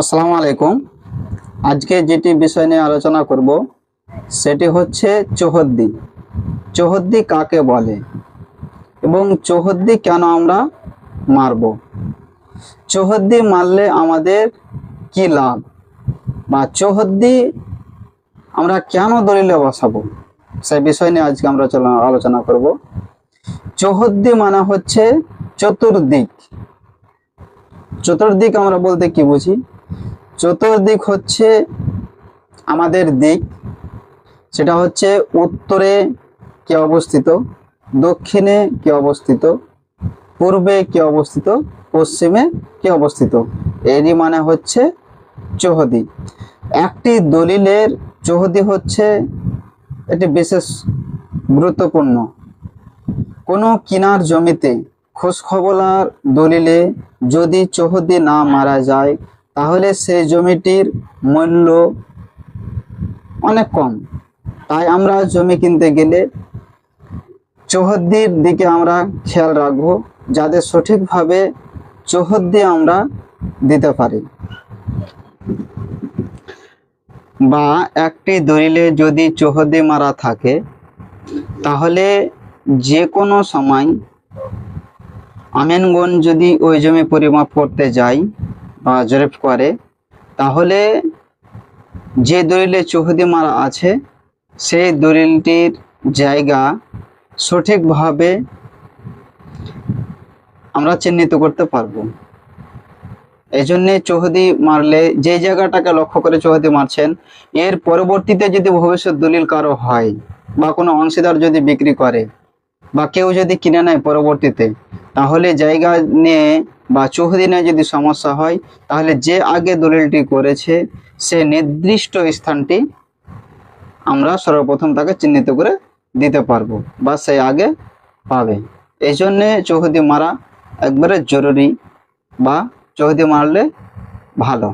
আসসালামু আলাইকুম। আজকে যেটি বিষয় নিয়ে আলোচনা করব, সেটি হচ্ছে চৌহদ্দি। চৌহদ্দি কাকে বলে এবং চৌহদ্দি কেন আমরা মারব? চৌহদ্দি মারলে আমাদের কি লাভ বা চৌহদ্দি আমরা কেন দলিলে বসাবো? সেই বিষয় নিয়ে আজকে আমরা আলোচনা করব। চৌহদ্দি মানে হচ্ছে চতুর্দিক। চতুর্দিক আমরা বলতে কি বুঝি? চতুর্দিক হচ্ছে আমাদের দিক। সেটা হচ্ছে উত্তরে কে অবস্থিত? দক্ষিণে কে অবস্থিত? পূর্বে কে অবস্থিত? পশ্চিমে কে অবস্থিত? এরই মানে হচ্ছে চৌহদি। একটি দলিলের চৌহদি হচ্ছে এটি বিশেষ গুরুত্বপূর্ণ। কোনো কিনার জমিতে খোঁজখবলার দলিলে যদি চৌহদি না মারা যায় তাহলে সেই জমিটির মূল্য অনেক কম। তাই আমরা জমি কিনতে গেলে চৌহদ্দির দিকে আমরা খেয়াল রাখব, যাতে সঠিকভাবে চৌহদ্দি আমরা দিতে পারি। বা একটি দলিলে যদি চৌহদ্দি মারা থাকে, তাহলে যে কোনো সময় আমিনগঞ্জ যদি ওই জমি পরিমাপ করতে বা জরিপ করে। তাহলে যে দলিলে চৌহদি মারা আছে, সেই দলিলটির জায়গা সঠিকভাবে আমরা চিহ্নিত করতে পারব। এই জন্যে চৌহদি মারলে, যে জায়গাটাকে লক্ষ্য করে চৌহদি মারছেন, এর পরবর্তীতে যদি ভবিষ্যৎ দলিল কারও হয়, বা কোনো অংশীদার যদি বিক্রি করে, বা কেউ যদি কিনে নেয় পরবর্তীতে তাহলে জায়গা নিয়ে বা চৌহদি নিয়ে যদি সমস্যা হয়, তাহলে যে আগে দলিলটি করেছে, সে নির্দিষ্ট স্থানটি আমরা সর্বপ্রথম তাকে চিহ্নিত করে দিতে পারব বা সে আগে পাবে। এই জন্যে চৌহদি মারা একবারে জরুরি বা চৌহদি মারলে ভালো।